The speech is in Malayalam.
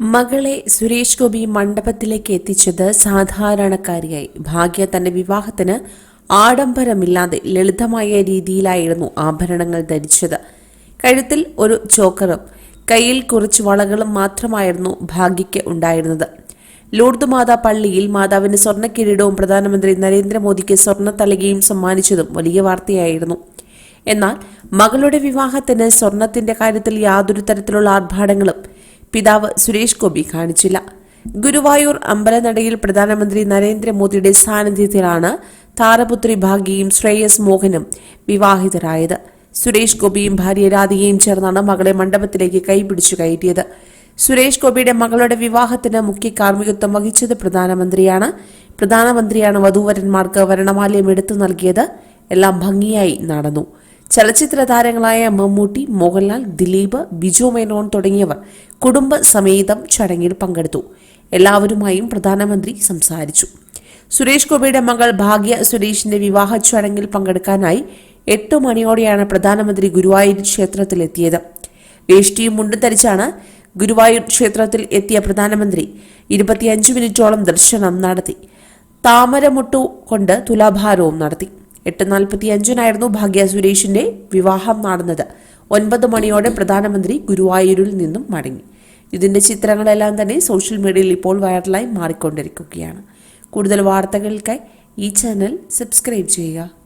മകളെ സുരേഷ് ഗോപി മണ്ഡപത്തിലേക്ക് എത്തിച്ചത് സാധാരണക്കാരിയായി. ഭാഗ്യ തന്റെ വിവാഹത്തിന് ആഡംബരമില്ലാതെ ലളിതമായ രീതിയിലായിരുന്നു ആഭരണങ്ങൾ ധരിച്ചത്. കഴുത്തിൽ ഒരു ചോക്കറും കയ്യിൽ കുറച്ച് വളകളും മാത്രമായിരുന്നു ഭാഗ്യയ്ക്ക് ഉണ്ടായിരുന്നത്. ലൂർദ് മാതാ പള്ളിയിൽ മാതാവിന് സ്വർണ കിരീടവും പ്രധാനമന്ത്രി നരേന്ദ്രമോദിക്ക് സ്വർണ തലകയും സമ്മാനിച്ചതും വലിയ വാർത്തയായിരുന്നു. എന്നാൽ മകളുടെ വിവാഹത്തിന് സ്വർണത്തിന്റെ കാര്യത്തിൽ യാതൊരു തരത്തിലുള്ള ആർഭാടങ്ങളും പിതാവ് സുരേഷ് ഗോപി കാണിച്ചില്ല. ഗുരുവായൂർ അമ്പലനടയിൽ പ്രധാനമന്ത്രി നരേന്ദ്രമോദിയുടെ സാന്നിധ്യത്തിലാണ് താരപുത്രി ഭാഗ്യയും ശ്രേയസ് മോഹനും വിവാഹിതരായത്. സുരേഷ് ഗോപിയും ഭാര്യ രാധികയും ചേർന്നാണ് മകളെ മണ്ഡപത്തിലേക്ക് കൈപിടിച്ചു കയറ്റിയത്. സുരേഷ് ഗോപിയുടെ മകളുടെ വിവാഹത്തിന് മുഖ്യ കാർമ്മികത്വം വഹിച്ചത് പ്രധാനമന്ത്രിയാണ്. പ്രധാനമന്ത്രിയാണ് വധൂവരന്മാർക്ക് വരണമാലയം എടുത്തു നൽകിയത്. എല്ലാം ഭംഗിയായി നടന്നു. ചലച്ചിത്ര താരങ്ങളായ മമ്മൂട്ടി മോഹൻലാൽ ദിലീപ് ബിജു മേനോൻ തുടങ്ങിയവർ കുടുംബസമേതം ചടങ്ങിൽ പങ്കെടുത്തു. എല്ലാവരുമായും പ്രധാനമന്ത്രി സംസാരിച്ചു. സുരേഷ് ഗോപിയുടെ മകൾ ഭാഗ്യ സുരേഷിന്റെ വിവാഹ ചടങ്ങിൽ പങ്കെടുക്കാനായി എട്ട് മണിയോടെയാണ് പ്രധാനമന്ത്രി ഗുരുവായൂർ ക്ഷേത്രത്തിലെത്തിയത്. വേഷ്ടിയും മുണ്ടും ധരിച്ചാണ് ഗുരുവായൂർ ക്ഷേത്രത്തിൽ എത്തിയ പ്രധാനമന്ത്രി ഇരുപത്തിയഞ്ച് മിനിറ്റോളം ദർശനം നടത്തി. താമരമുട്ടു കൊണ്ട് തുലാഭാരവും നടത്തി. എട്ട് നാൽപ്പത്തിയഞ്ചിനായിരുന്നു ഭാഗ്യ സുരേഷിന്റെ വിവാഹം നടന്നത്. ഒൻപത് മണിയോടെ പ്രധാനമന്ത്രി ഗുരുവായൂരിൽ നിന്നും മടങ്ങി. ഇതിന്റെ ചിത്രങ്ങളെല്ലാം തന്നെ സോഷ്യൽ മീഡിയയിൽ ഇപ്പോൾ വൈറലായി മാറിക്കൊണ്ടിരിക്കുകയാണ്. കൂടുതൽ വാർത്തകൾക്കായി ഈ ചാനൽ സബ്സ്ക്രൈബ് ചെയ്യുക.